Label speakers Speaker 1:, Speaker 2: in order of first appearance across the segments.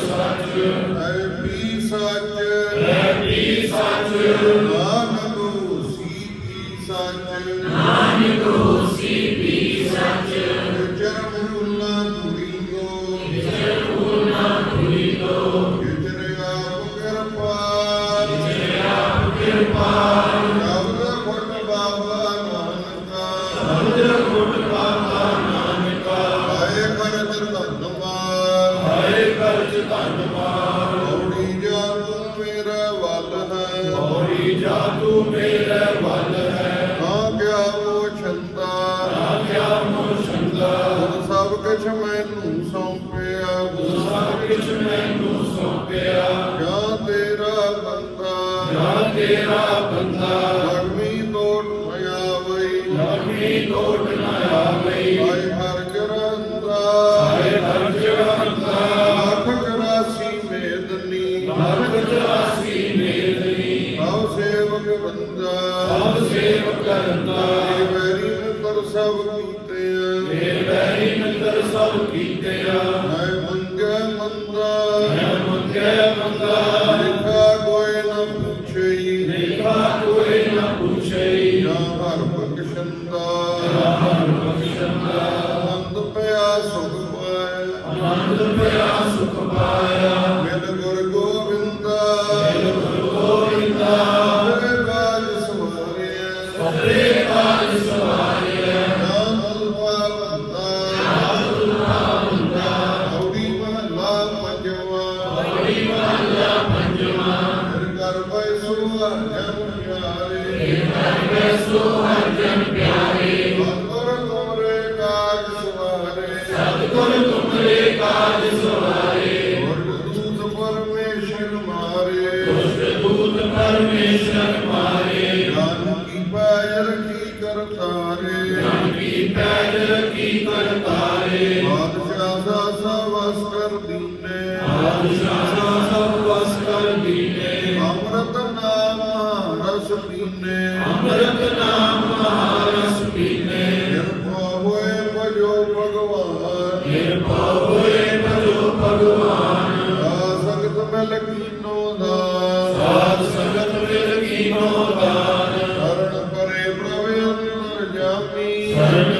Speaker 1: ਸੱਚ।
Speaker 2: ਹੈ ਪੀ ਸੱਚ।
Speaker 1: ਹੈ ਪੀ ਸੱਚ।
Speaker 2: ਨਾਮ
Speaker 1: ਹਾਏ ਕਰਜ ਧੰਨਵਾਦ
Speaker 2: ਔੜੀ ਜਾ ਤੂੰ ਮੇਰਾ ਵੱਲ ਹੈ।
Speaker 1: ਔਰੀ ਜਾ ਤੂੰ ਮੇਰੇ ਵੱਲ ਹੈ।
Speaker 2: ਨਾ ਕਿਆ ਉਹ ਛੰਦਾ।
Speaker 1: ਆਖਿਆ ਮੋ ਸੰਗਾ
Speaker 2: ਹੁਣ ਸਭ ਕੁਛ ਮੈਨੂੰ ਸੌਂਪਿਆ।
Speaker 1: ਸਭ ਕਿਛ ਮੈਨੂੰ ਸੌਂਪਿਆ।
Speaker 2: ਜਾਂ ਤੇਰਾ ਬੰਦਾ।
Speaker 1: ਜਾਂ ਤੇਰਾ ਬੰਦਾ।
Speaker 2: ਲਗਮੀ ਤੋਟ ਮਿਆ ਵਈ
Speaker 1: ਲਗਮੀ ਲੋਟ
Speaker 2: ਬੰਦਾ
Speaker 1: ਸਭ ਸੇਵ ਕਰਦਾ
Speaker 2: ਇਹ ਵੈਰੀ ਮਿੱਤਰ ਸਭ ਕੀਤੇ
Speaker 1: ਮੇਰੇ ਬੈਰੀ ਨੰਦਰ ਸਭ ਕੀਤਿਆ।
Speaker 2: ਮੈਂ ਮੰਗਿਆ ਮੰਦਾ।
Speaker 1: ਮੈਂ ਮੰਗਾ
Speaker 2: ਲਿਖਾ ਕੋਈ ਨਾ ਪੁੱਛਈ।
Speaker 1: ਦੇਖਾ ਕੋਈ ਨਾ ਪੁੱਛਈ।
Speaker 2: ਜਾਂ ਹਰ ਬਖਸ਼ੰਦਾ।
Speaker 1: ਹਰ ਬਖਸ਼ੰਦਾ।
Speaker 2: ਆਨੰਦ ਪਿਆ ਸੁਖ ਪਾਇਆ।
Speaker 1: ਆਨੰਦ ਪਿਆ ਸੁਖ
Speaker 2: ਪਿਆਰੇ
Speaker 1: ਹਰਿ ਸੋ ਹਰਿ ਪਿਆਰੇ
Speaker 2: ਅੰਦਰ ਤੁਮਰੇ ਕਾਜ ਸਵਾਰੇ
Speaker 1: ਸਤਿਗੁਰ ਤੁਮਰੇ ਕਾਜ ਸਵਾਰੇ
Speaker 2: ਗੁਰ ਦੂਤ ਪਰਮੇਸ਼ਰ ਮਾਰੇ
Speaker 1: ਦੁਸ਼ਟ ਦੂਤ ਪਰਮੇਸ਼ਰ ਮਾਰੇ
Speaker 2: ਜਾਨ ਕੀ ਪੈਰ ਕੀ ਕਰਤਾਰੇ
Speaker 1: ਜਨ ਕੀ ਪੈਰ ਕੀ ਕਰਤਾਰੇ
Speaker 2: ਅੰਮ੍ਰਿਤ ਨਾਮ
Speaker 1: ਮਹਾਰਸ ਪੀਨੇ
Speaker 2: ਕਿਰਪਾ ਹੋਏ ਭਜੋ ਭਗਵਾਨ।
Speaker 1: ਕਿਰਪਾ ਹੋਏ ਭਜੋ ਭਗਵਾਨ
Speaker 2: ਸੰਗਤ ਮਿਲ ਕੀਨੋ ਦਾ
Speaker 1: ਸਾਧ ਸੰਗਤ ਮਿਲ ਕੀਨੋ ਦਾਨ
Speaker 2: ਸ਼ਰਨ ਪਰੇ ਪ੍ਰਭ ਅੰਤਰ ਜਾਮੀ।
Speaker 1: ਸ਼ਰਨ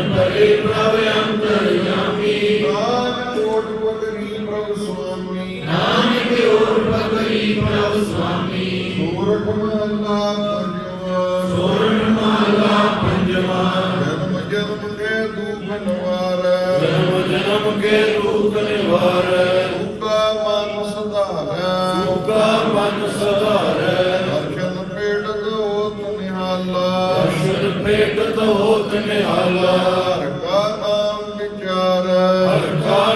Speaker 1: ਸੁਕਾ ਮਨ ਸਦਾਰੈ
Speaker 2: ਦਰਸ਼ਨ ਪੇਟ ਦੋਤ ਨਿਹਾਲਾ
Speaker 1: ਦਰਸ਼ਨ ਭੇਟ ਤੋਤ ਨਿਹਾਲਾ
Speaker 2: ਹਰ ਕਾ ਨਾਮ ਵਿਚਾਰੈ
Speaker 1: ਹਰ ਕਾ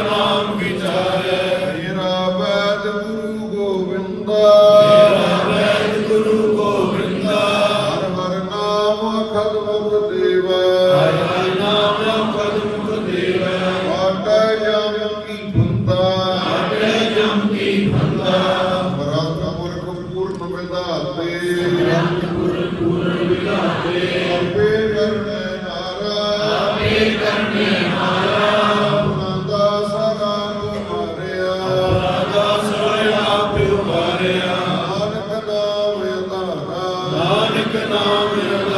Speaker 1: Amen.